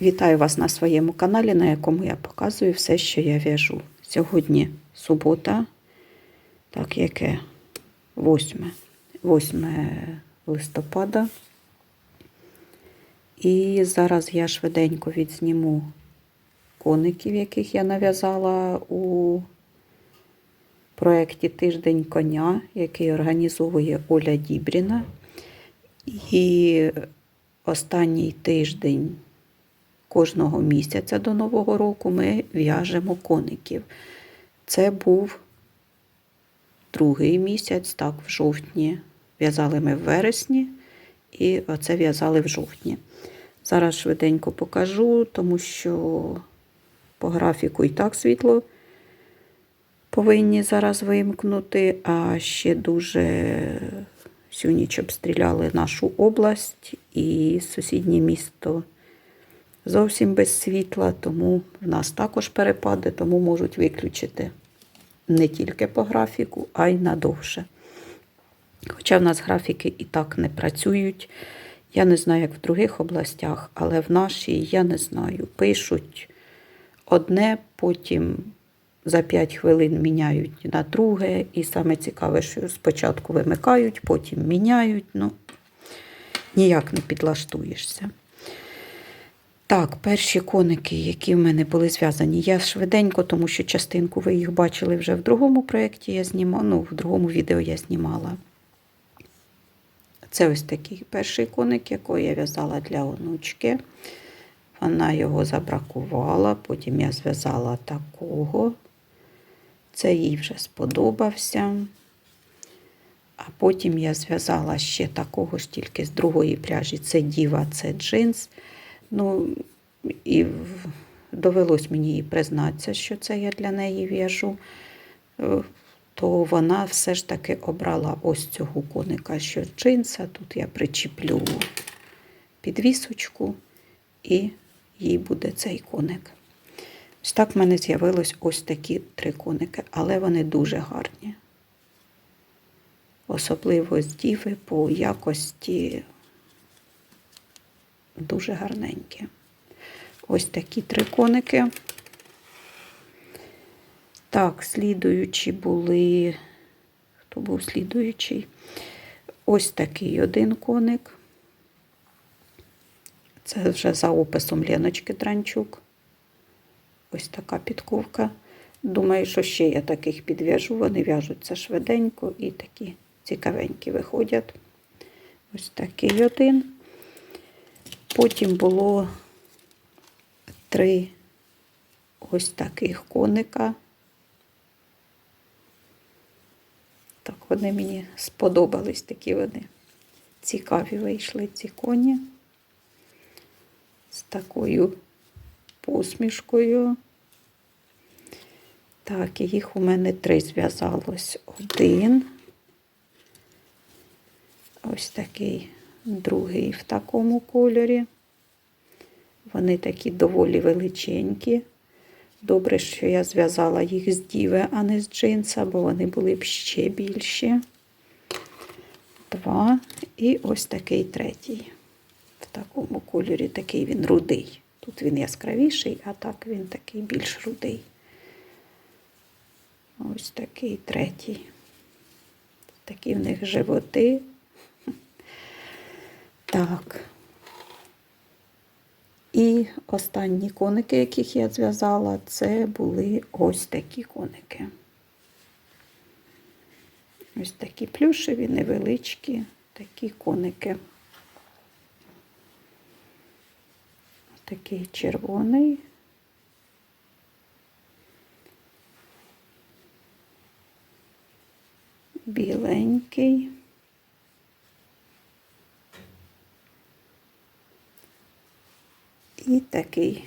Вітаю вас на своєму каналі, на якому я показую все, що я в'яжу. Сьогодні субота, так, яке 8, 8 листопада. І зараз я швиденько відзніму коників, яких я нав'язала у проєкті Тиждень коня, який організовує Оля Дібріна. І останній тиждень кожного місяця до Нового року ми в'яжемо коників. Це був другий місяць, так, в жовтні. В'язали ми в вересні, і оце в'язали в жовтні. Зараз швиденько покажу, тому що по графіку і так світло повинні зараз вимкнути, а ще дуже всю ніч обстріляли нашу область і сусіднє місто зовсім без світла, тому в нас також перепади, тому можуть виключити не тільки по графіку, а й надовше. Хоча в нас графіки і так не працюють. Я не знаю, як в других областях, але в нашій я не знаю. Пишуть одне, потім за 5 хвилин міняють на друге. І саме цікаве, що спочатку вимикають, потім міняють. Ну, ніяк не підлаштуєшся. Так, перші коники, які в мене були зв'язані, я швиденько, тому що частинку ви їх бачили вже в другому проєкті, я знімала, ну, в другому відео я знімала. Це ось такий перший коник, який я в'язала для онучки. Вона його забракувала, потім я зв'язала такого. Це їй вже сподобався. А потім я зв'язала ще такого ж тільки з другої пряжі. Це діва, це джинс. Ну, і довелось мені їй признатися, що це я для неї в'яжу. То вона все ж таки обрала ось цього коника, що джинса. Тут я причіплю підвісочку, і їй буде цей коник. Ось так в мене з'явилось ось такі три коники, але вони дуже гарні. Особливо з діви по якості дуже гарненькі. Ось такі три коники. Так, слідуючі були. Хто був слідуючий? Ось такий один коник. Це вже за описом Леночки Дранчук. Ось така підковка. Думаю, що ще я таких підв'яжу. Вони в'яжуться швиденько і такі цікавенькі виходять. Ось такий один. Потім було три ось таких коника. Так, вони мені сподобались такі вони. Цікаві вийшли ці коні з такою посмішкою. Так, і їх у мене три зв'язалось. Один. Ось такий другий в такому кольорі. Вони такі доволі величенькі. Добре, що я зв'язала їх з діви, а не з джинса, бо вони були б ще більші. Два. І ось такий третій. В такому кольорі такий він рудий. Тут він яскравіший, а так він такий більш рудий. Ось такий третій. Такі в них животи. Так. І останні коники, яких я зв'язала, це були ось такі коники. Ось такі плюшеві, невеличкі такі коники. Такий червоний. Біленький. І такий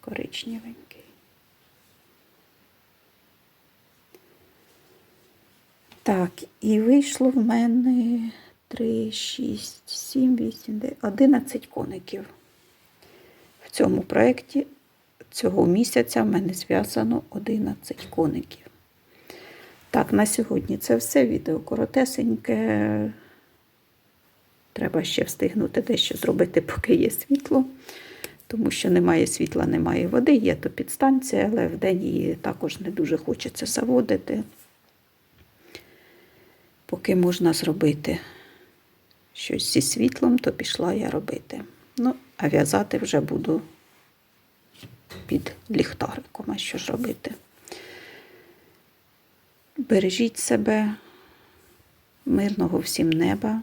коричневенький. Так, і вийшло в мене 3, 6, 7, 8, 9, 11 коників. В цьому проєкті цього місяця в мене зв'язано 11 коників. Так, на сьогодні це все. Відео коротесеньке. Треба ще встигнути дещо зробити, поки є світло. тому що немає світла, немає води, є то підстанція, але вдень її також не дуже хочеться заводити. Поки можна зробити щось зі світлом, то пішла я робити. Ну, а в'язати вже буду під ліхтариком, а що ж робити. Бережіть себе, мирного всім неба